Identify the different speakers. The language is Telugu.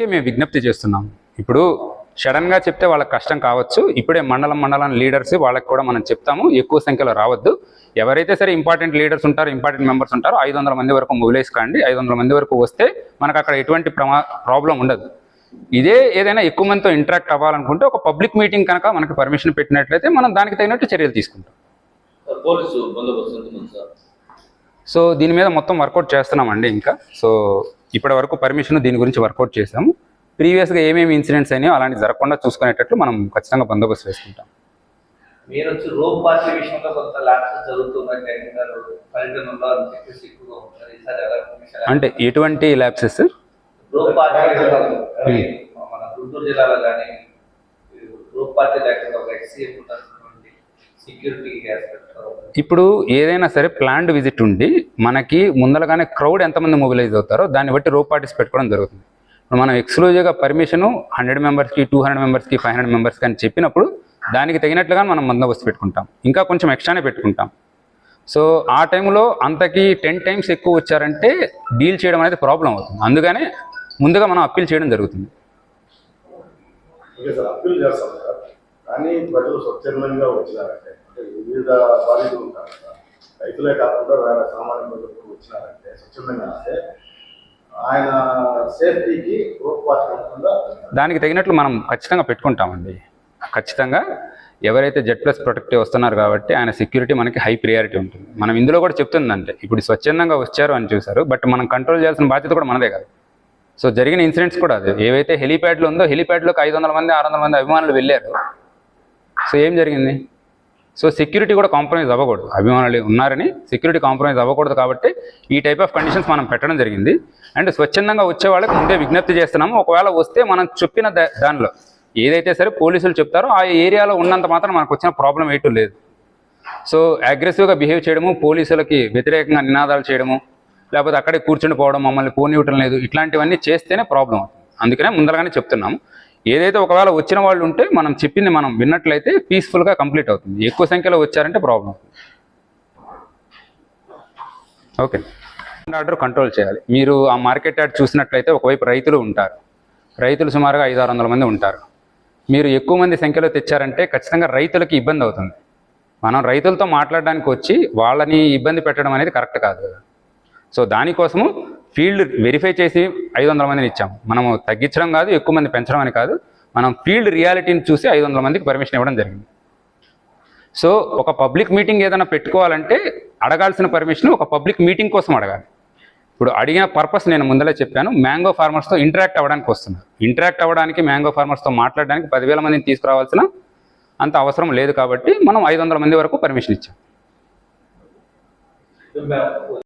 Speaker 1: అందుకే మేము విజ్ఞప్తి చేస్తున్నాం. ఇప్పుడు సడన్గా చెప్తే వాళ్ళకి కష్టం కావచ్చు. ఇప్పుడే మండలం మండలం లీడర్స్ వాళ్ళకి కూడా మనం చెప్తాము. ఎక్కువ సంఖ్యలో రావద్దు. ఎవరైతే సరే ఇంపార్టెంట్ లీడర్స్ ఉంటారో ఇంపార్టెంట్ మెంబర్స్ ఉంటారో ఐదు వందల మంది వరకు మొబిలైజ్ కాండి ఐదు వందల మంది వరకు వస్తే మనకు అక్కడ ఎటువంటి ప్రమా ప్రాబ్లం ఉండదు. ఇదే ఏదైనా ఎక్కువ మందితో ఇంటరాక్ట్ అవ్వాలనుకుంటే ఒక పబ్లిక్ మీటింగ్ కనుక మనకి పర్మిషన్ పెట్టినట్లయితే మనం దానికి తగినట్టు చర్యలు తీసుకుంటాం. సో దీని మీద మొత్తం వర్కౌట్ చేస్తున్నామండి ఇంకా. సో ఇప్పటి వరకు పర్మిషన్ దీని గురించి వర్కౌట్ చేసాము ప్రీవియస్గా ఏమేమి ఇన్సిడెంట్స్ అయినాయో అలాంటి జరగకుండా చూసుకునేటట్లు మనం ఖచ్చితంగా బందోబస్తు వేసుకుంటాం.
Speaker 2: మీరు వచ్చి రోప్ పార్టీ విషయంలో కొంత ల్యాప్స్ జరుగుతున్నాయి జగన్ గారు పర్యటనలో అని చెప్పేసి ఎక్కువగా ఉంటారు ఈసారి ఎలా విషయాలు
Speaker 1: అంటే ఎటువంటి ల్యాబ్సెస్
Speaker 2: రోప్ పార్టీ విషయంలో మన గుంటూరు జిల్లాలో కానీ రోప్ పార్టీ లేకుండా ఒక ఎక్సీఎం ఉన్నటువంటి సెక్యూరిటీ ఆస్పెక్ట్
Speaker 1: ఇప్పుడు ఏదైనా సరే ప్లాన్డ్ విజిట్ ఉండి మనకి ముందరగానే క్రౌడ్ ఎంతమంది మొబిలైజ్ అవుతారో దాన్ని బట్టి రో పార్టీస్ పెట్టుకోవడం జరుగుతుంది. ఇప్పుడు మనం ఎక్స్క్లూజివ్గా పర్మిషన్ హండ్రెడ్ మెంబర్స్కి టూ హండ్రెడ్ మెంబర్స్కి ఫైవ్ హండ్రెడ్ మెంబర్స్కి అని చెప్పినప్పుడు దానికి తగినట్లుగా మనం బందోబస్తు పెట్టుకుంటాం. ఇంకా కొంచెం ఎక్స్ట్రానే పెట్టుకుంటాం. సో ఆ టైంలో అంతకి టెన్ టైమ్స్ ఎక్కువ వచ్చారంటే డీల్ చేయడం అనేది ప్రాబ్లం అవుతుంది. అందుకనే ముందుగా మనం అప్పీల్ చేయడం జరుగుతుంది.
Speaker 3: కానీ ప్రజలు స్వచ్ఛందంగా వచ్చినారంటే అంటే వివిధ బాధితులు ఉంటారు కదా రైతులే కాకుండా వేరే సామాన్య ప్రజలు వచ్చినారంటే స్వచ్ఛందంగా అంటే ఆయన సేఫ్టీకి గ్రూప్
Speaker 1: దానికి తగినట్లు మనం ఖచ్చితంగా పెట్టుకుంటామండి. ఖచ్చితంగా ఎవరైతే జెడ్ ప్లస్ ప్రొటెక్టివ్ వస్తున్నారు కాబట్టి ఆయన సెక్యూరిటీ మనకి హై ప్రియారిటీ ఉంటుంది. మనం ఇందులో కూడా చెప్తుందంటే ఇప్పుడు స్వచ్ఛందంగా వచ్చారు అని చూశారు బట్ మనం కంట్రోల్ చేయాల్సిన బాధ్యత కూడా మనదే కాదు. సో జరిగిన ఇన్సిడెంట్స్ కూడా అదే. ఏవైతే హెలీప్యాడ్లో ఉందో హెలీప్యాడ్లోకి ఐదు వందల మంది ఆరు వందల మంది అభిమానులు వెళ్ళారు సో ఏం జరిగింది? సో సెక్యూరిటీ కూడా కాంప్రమైజ్ అవ్వకూడదు. అభిమానులు ఉన్నారని సెక్యూరిటీ కాంప్రమైజ్ అవ్వకూడదు కాబట్టి ఈ టైప్ ఆఫ్ కండిషన్స్ మనం పెట్టడం జరిగింది. అండ్ స్వచ్ఛందంగా వచ్చే వాళ్ళకి ముందే విజ్ఞప్తి చేస్తున్నాము. ఒకవేళ వస్తే మనం చెప్పిన దా- దానిలో ఏదైతే సరే పోలీసులు చెప్తారో ఆ ఏరియాలో ఉన్నంత మాత్రం మనకు వచ్చిన ప్రాబ్లం ఏటూ లేదు. సో అగ్రెసివ్గా బిహేవ్ చేయడము పోలీసులకి వ్యతిరేకంగా నినాదాలు చేయడము లేకపోతే అక్కడే కూర్చుని పోవడం మమ్మల్ని పోనివ్వటం లేదు. ఇట్లాంటివన్నీ చేస్తేనే ప్రాబ్లం అవుతుంది. అందుకనే ముందరగానే చెప్తున్నాము. ఏదైతే ఒకవేళ వచ్చిన వాళ్ళు ఉంటే మనం చెప్పింది మనం విన్నట్లయితే పీస్ఫుల్గా కంప్లీట్ అవుతుంది. ఎక్కువ సంఖ్యలో వచ్చారంటే ప్రాబ్లం ఓకే ఆర్డర్ కంట్రోల్ చేయాలి. మీరు ఆ మార్కెట్ యార్డ్ చూసినట్లయితే ఒకవైపు రైతులు ఉంటారు. రైతులు సుమారుగా ఐదు ఆరు వందల మంది ఉంటారు. మీరు ఎక్కువ మంది సంఖ్యలో తెచ్చారంటే ఖచ్చితంగా రైతులకి ఇబ్బంది అవుతుంది. మనం రైతులతో మాట్లాడడానికి వచ్చి వాళ్ళని ఇబ్బంది పెట్టడం అనేది కరెక్ట్ కాదు సో దానికోసము ఫీల్డ్ వెరిఫై చేసి ఐదు వందల మందిని ఇచ్చాం. మనము తగ్గించడం కాదు ఎక్కువ మంది పెంచడం అని కాదు. మనం ఫీల్డ్ రియాలిటీని చూసి ఐదు వందల మందికి పర్మిషన్ ఇవ్వడం జరిగింది. సో ఒక పబ్లిక్ మీటింగ్ ఏదైనా పెట్టుకోవాలంటే అడగాల్సిన పర్మిషన్ ఒక పబ్లిక్ మీటింగ్ కోసం అడగాలి. ఇప్పుడు అడిగిన పర్పస్ నేను ముందలే చెప్పాను. మ్యాంగో ఫార్మర్స్తో ఇంటరాక్ట్ అవ్వడానికి వస్తున్నారు ఇంటరాక్ట్ అవ్వడానికి మ్యాంగో ఫార్మర్స్తో మాట్లాడడానికి పదివేల మందిని తీసుకురావాల్సిన అంత అవసరం లేదు కాబట్టి మనం ఐదు వందల మంది వరకు పర్మిషన్ ఇచ్చాం.